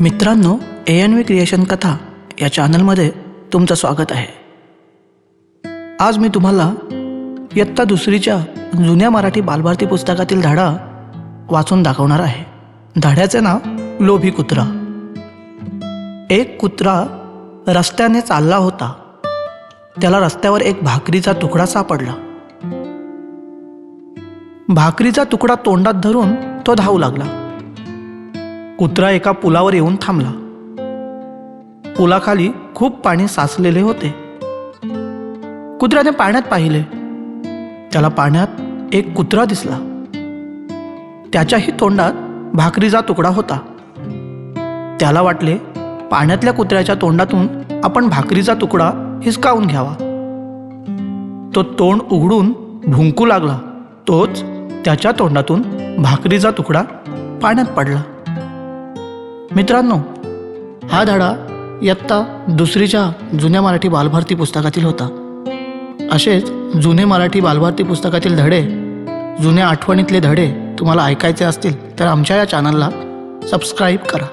मित्रांनो A N V creation कथा या चॅनलमध्ये तुमचं स्वागत आहे. आज मी तुम्हाला इयत्ता दुसरीच्या जुन्या मराठी बालभारती पुस्तकातील धडा वाचून दाखवणार आहे. धड्याचे नाव लोभी कुत्रा. एक कुत्रा रस्त्याने चालला होता. त्याला रस्त्यावर एक भाकरीचा तुकडा सापडला. भाकरीचा तुकडा तोंडात धरून तो धावू लागला. कुत्रा एका पुलावर येऊन थांबला. पुलाखाली खूप पाणी साचलेले होते. कुत्र्याने पाण्यात पाहिले. त्याला पाण्यात एक कुत्रा दिसला. त्याच्याही तोंडात भाकरीचा तुकडा होता. त्याला वाटले पाण्यातल्या कुत्र्याच्या तोंडातून आपण भाकरीचा तुकडा हिसकावून घ्यावा. तो तोंड उघडून भुंकू लागला. तोच त्याच्या तोंडातून भाकरीचा तुकडा पाण्यात पडला. मित्रांनो हा धडा इयत्ता दुसरीच्या जुन्या मराठी बालभारती पुस्तकातील होता. असेच जुने मराठी बालभारती पुस्तकातील धडे जुन्या आठवणीतले धडे तुम्हाला ऐकायचे असतील तर आमच्या या चॅनलला सबस्क्राईब करा.